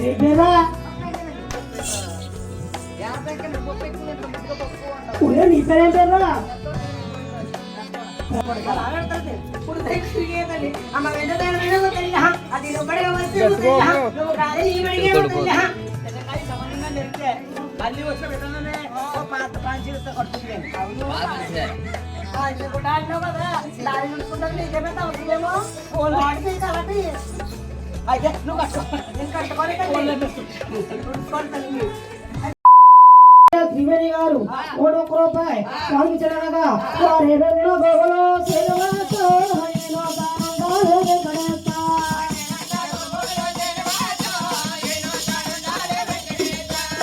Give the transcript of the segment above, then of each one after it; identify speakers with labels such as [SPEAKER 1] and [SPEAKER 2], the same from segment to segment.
[SPEAKER 1] ఏ పేరా ఒరే నీ పేరేం పేరా
[SPEAKER 2] ఇప్పుడు తెలియదండి అమ్మ వెంటనే తల్లి అది లోపడే వచ్చి నువ్వు కాదు ఈ బడిగే తల్లి మళ్ళీ వచ్చి పెట్టగానే ఓ పాత అయితే నువ్వు కట్టుకోవాలి
[SPEAKER 1] త్రివేణి గారు ఒక్క రూపాయి. గోగులో.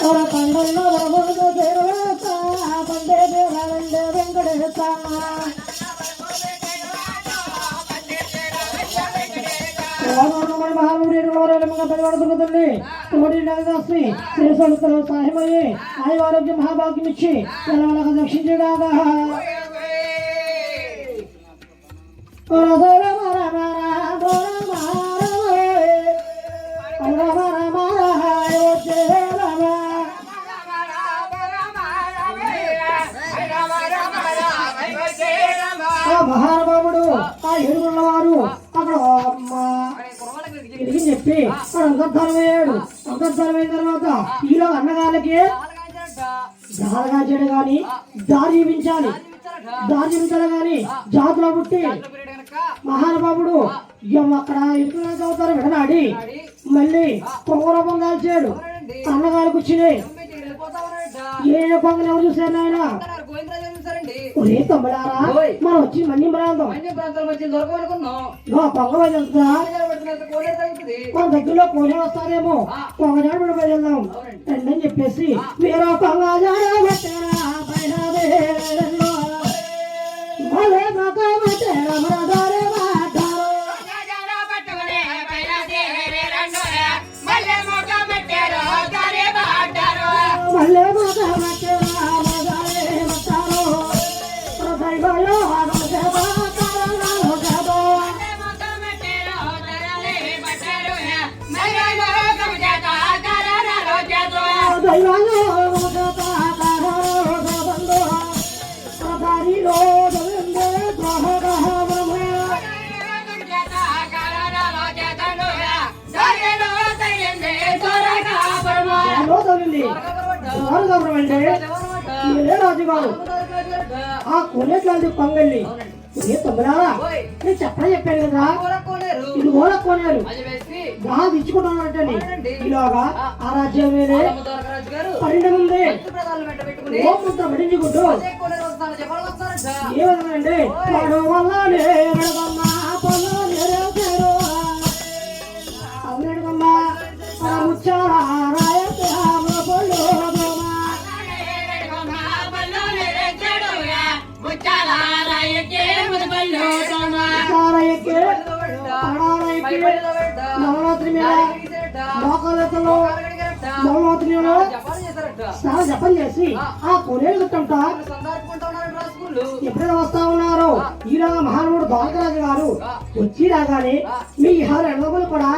[SPEAKER 1] ఓర పండల్లో వరముడు శ్రీనివాస, పండే దేవాలండే వెంకటేశ. మహానుడి నోరేలముగా పరివాడుతున్నదండి తోడి నగదాస్ని శ్రీసంస్థలో సహాయమయ్యి ఆయుర ఆరోగ్య మహాభాగ్యం ఇచ్చి పిల్లలకు రక్షించగాగా అంతర్ధానం అయ్యాడు అంతర్ధానం అయిన తర్వాత ఈలో అన్నగాళ్ళకి జాలగా చేయడం గాని దారి చూపించాలి. దారి చూపించాలి గాని జాతులో పుట్టి మహానుభావుడు అక్కడ ఎక్కడ చదువుతారు విడనాడి మళ్ళీ పొంగరూపం కాల్చాడు. అన్నగారికి వచ్చినాయి ఏ పొంగలు ఎవరు చూశారు నాయన? ఒరే తమ్ముడారా? మనం వచ్చి మళ్ళీ ప్రాంతం. ఇగో పొంగ వెళ్తుందా మన దగ్గరలో కోడి వస్తారేమో. పొంగజాడు కూడా వెళ్దాం రండి అని చెప్పేసి మీరు పొంగజాడ పెట్టారా? పైన మగ పెట్టారా మరదారే మాటారు. మల్లె ఎవరో తగిలింది ఎవరు గౌరవండి మీరే రాజుగారు ఆ కొనేట్లాంటి పొంగల్ని ఏ తమ్ముడారా నేను చెప్పడం చెప్పాను కదా. ఇది కూడా కొనేరు. గాలి ఇచ్చుకుంటానంటే ఇలాగా ఆ రాజ్యం మీదే పన్నెండు ఉంది ఓ ముద్ద పడించుకుంటూ ఏమన్నానండి వాడు వల్లనే నవరాత్రి మీద జపం చేసి ఆ. కొనేలు కట్టంట ఎప్పుడైనా వస్తా ఉన్నారు ఈలోగా మహానుభుడు ద్వారకరాజు గారు వచ్చి రాగానే మీ హారు ఎడవలు కూడా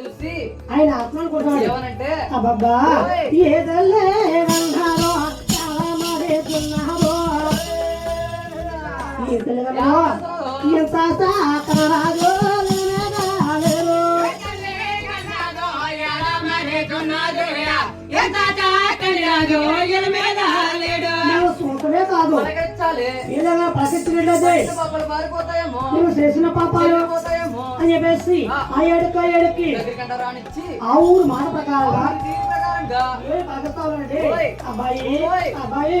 [SPEAKER 2] చూసి
[SPEAKER 1] ఆయన ఆత్మ అనుకుంటాడు
[SPEAKER 2] ఏమనంటే
[SPEAKER 1] అబ్బబ్బా ఏదల్లే చాలా సూతమే కాదు ఏదైనా ప్రసిద్ధినట్లయితే నువ్వు చేసిన పాపాలు అని చెప్పేసి ఆ ఏడుకు ఆ ఏడుకి ఆ ఊరు మాట ప్రకారంగా అబ్బాయి అబ్బాయి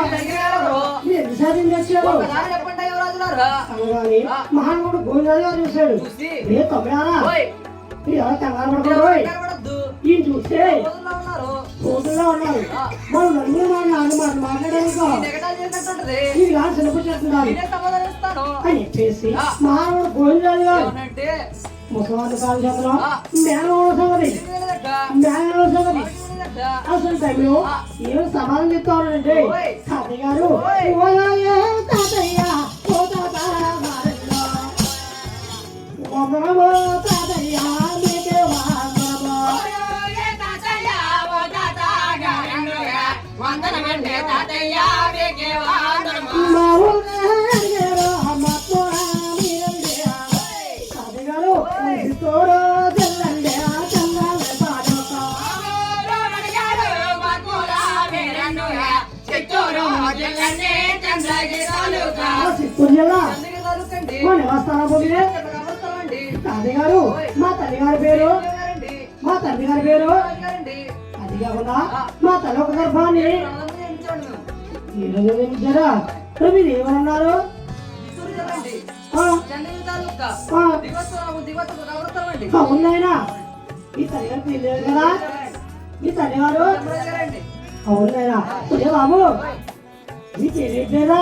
[SPEAKER 1] ఏ తండ్రవరా, తండ్రవరా, తోబుట్టువారవరా. ఎవరెవరా, తండ్రవరా, తోబుట్టువారవరయ్యా. ఏదో తాతల మీరు ఇందొచ్చేనారా. మీ తల్లివారెవరో,
[SPEAKER 2] దగ్గర
[SPEAKER 1] మీరు ఎన్ని సార్లు తెచ్చారు
[SPEAKER 2] ఒకసారి చెప్పండి యువరాజులారా
[SPEAKER 3] ఉన్నారా
[SPEAKER 1] అనగాని మహానుభావుడు గోవిందరాజు గారు చూశాడు ఏ ఎవరు కంగారు పడుకోడు ఈయన చూస్తే
[SPEAKER 3] రోజుల్లో ఉన్నారు
[SPEAKER 1] మనం నలుగురు మాట నాలుగు మాట మాట్లాడేందుకో
[SPEAKER 3] ఈ నెగటాలు చేసినట్టుంటది.
[SPEAKER 1] ఈ గాలి చిన్నపుచ్చేస్తున్నారు
[SPEAKER 3] నేనే సమాధానం ఇస్తాను.
[SPEAKER 1] అని చెప్పేసి మహానుభావుడు గోవిందరాజు గారు. ముసలాది కాలు చేతలో మేనమావ సంగతి మేనమావ సంగతి. అసలు టైంలో ఏం సమాధానం చెప్తానంటే
[SPEAKER 3] ఓయ్.
[SPEAKER 1] తాతయ్య గారు
[SPEAKER 3] ఓయ్.
[SPEAKER 1] ఓయే తాతయ్య ఓ తాత తాతయ్య గారు మా తల్లి గారి పేరు. మా తండ్రి గారి పేరు. అది కాకుండా మా తల్లి ఒక గర్భాన్ని. ఈ రోజు నిర్మించారా మరి ఏమన్నారు. అవునాయనా ఈ తల్లి గారు తెలియదు కదా? ఈ తల్లి గారు. అవునాయనా బాబు మీ తెలియట్లేదా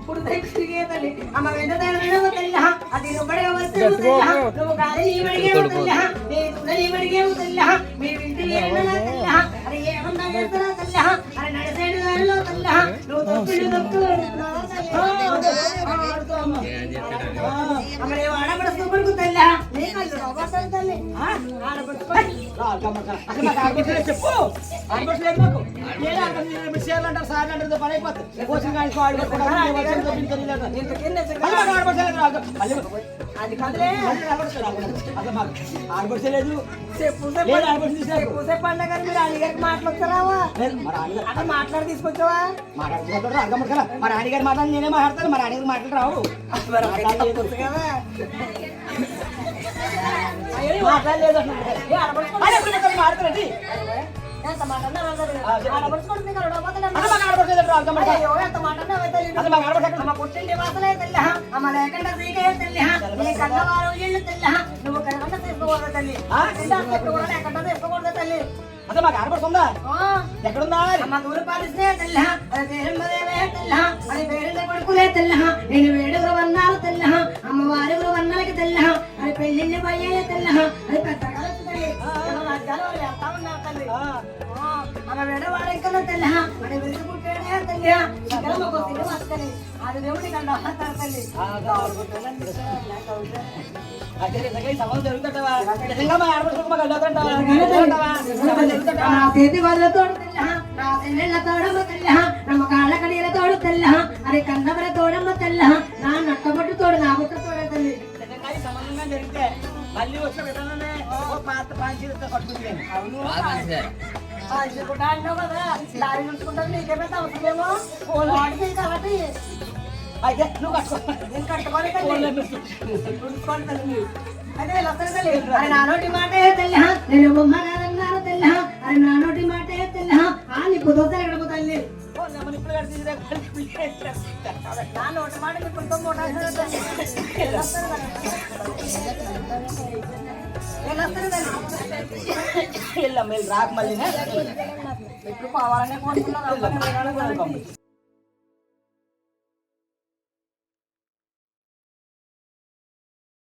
[SPEAKER 2] ఇప్పుడు తిరిగేదండి అమ్మ వెంట తేడమేమో తెల్ల అది రుబ్బడే వస్తే తెల్ల నువ్వు గాలి నీవడిగేమో తెల్ల నీ తుల నీవడిగేమో తెల్ల మీ ఇంటి ఏమన్నా తెల్ల అరే ఏమన్నా చేస్తున్నా తెల్ల అరే నడిసేడు దారిలో తెల్ల నువ్వు తొక్కుడు తొక్కు అమ్మడే ఆడపడుతూ కొడుకు తెల్ల నీ కళ్ళు తల్లి
[SPEAKER 4] చెప్పు ఆడపడుచులేదు మాకు ఏదో ఆడపడుచులు షేర్లు అంటారు సార్లు అంటారు పని అయిపోతుంది కోచింగ్
[SPEAKER 2] అది కదలే చెప్పండి కానీ మీరు మాట్లాడుతున్నావా అక్కడ మాట్లాడి తీసుకొచ్చావా
[SPEAKER 4] మాట్లాడుతున్నారు అర్థం కదా మరి ఆడిగారు మాట్లాడి నేనే మాట్లాడతాను.
[SPEAKER 2] నువ్వు కనకుండా తీసుకోకూడదు తల్లి.
[SPEAKER 4] ఆ?
[SPEAKER 2] తింటా చెట్టు కూడా లేకుండా తీసుకోకూడదు తల్లి.
[SPEAKER 4] అసలు మాకు ఆడపడుతుందా ఎక్కడుందా
[SPEAKER 2] అమ్మ దూర పాలిస్తే తెల్ల. అది పేరుమదేవే తెల్ల. అది పేరుల కొడుకులే తెల్ల. నేను వేడుగురు వన్నాలు తెల్ల. అమ్మ వారుగురు వన్నాలకి తెల్ల. పెళ్ళిళ్ళు పోయే తెల్ల అది పెద్ద వాళ్ళు ఎంత ఉన్నారు తల్లి.
[SPEAKER 4] ఆ.
[SPEAKER 2] ఆ, అమ్మ వేడవాడెక్కన తెల్ల అది విరుగు పుట్టాడే తెల్ల. ఇక్కడ ఒక తిని వస్తని అది దేవుడి కన్నా తల్లి.
[SPEAKER 4] అయితే నిజంగా ఈ సమాజం జరుగుతుంటావా నిజంగా మా ఆడపడుచులకు మాకు అడ్డవుతుంటావా జరుగుతుంటావా? సమాజం జరుగుతుంటావా?
[SPEAKER 2] నా చేతి వాళ్ళ తోడు తెల్ల. నా తెల్ల తోడమ్మ తెల్ల. నమ్మ కాళ్ళ కడీల తోడు తెల్ల అది కన్నవర తోడమ్మ తెల్ల. నా నట్టబట్టు తోడు నా బుట్ట తోడ తల్లి.
[SPEAKER 4] సంబంధంగా జరిగితే మళ్ళీ వచ్చిన విధానమే ఓ పాత పాంచీలతో కట్టుకుంటాను
[SPEAKER 2] అనుకుంటా అన్నావు కదా దారి చూసుకుంటాను నీకేమైతే అవసరమేమో ఫోన్ వాడితే కాబట్టి.
[SPEAKER 4] అయితే నువ్వు కట్టుకో.
[SPEAKER 2] నేను కట్టుకోవాలి అదే ఇలా వస్తుంది తల్లి. అరే నా నోటి మాటే తెల్ల నేను బొమ్మ కాదన్నారు తెల్ల అరే నా నోటి మాటే తెల్ల నీ కుదోతే ఎక్కడ పోతాయి
[SPEAKER 4] ఓ, నెమ్మది ఇప్పుడు కడితే ఇది రేపు మళ్ళీ ఇప్పుడు
[SPEAKER 2] నా నోటి మాట ఇప్పుడు మోటా ఎలా వస్తుంది తల్లి
[SPEAKER 4] వెళ్ళాం వెళ్ళి రాక మళ్ళీ
[SPEAKER 2] ఇప్పుడు పోవాలనే కోరుకున్నాను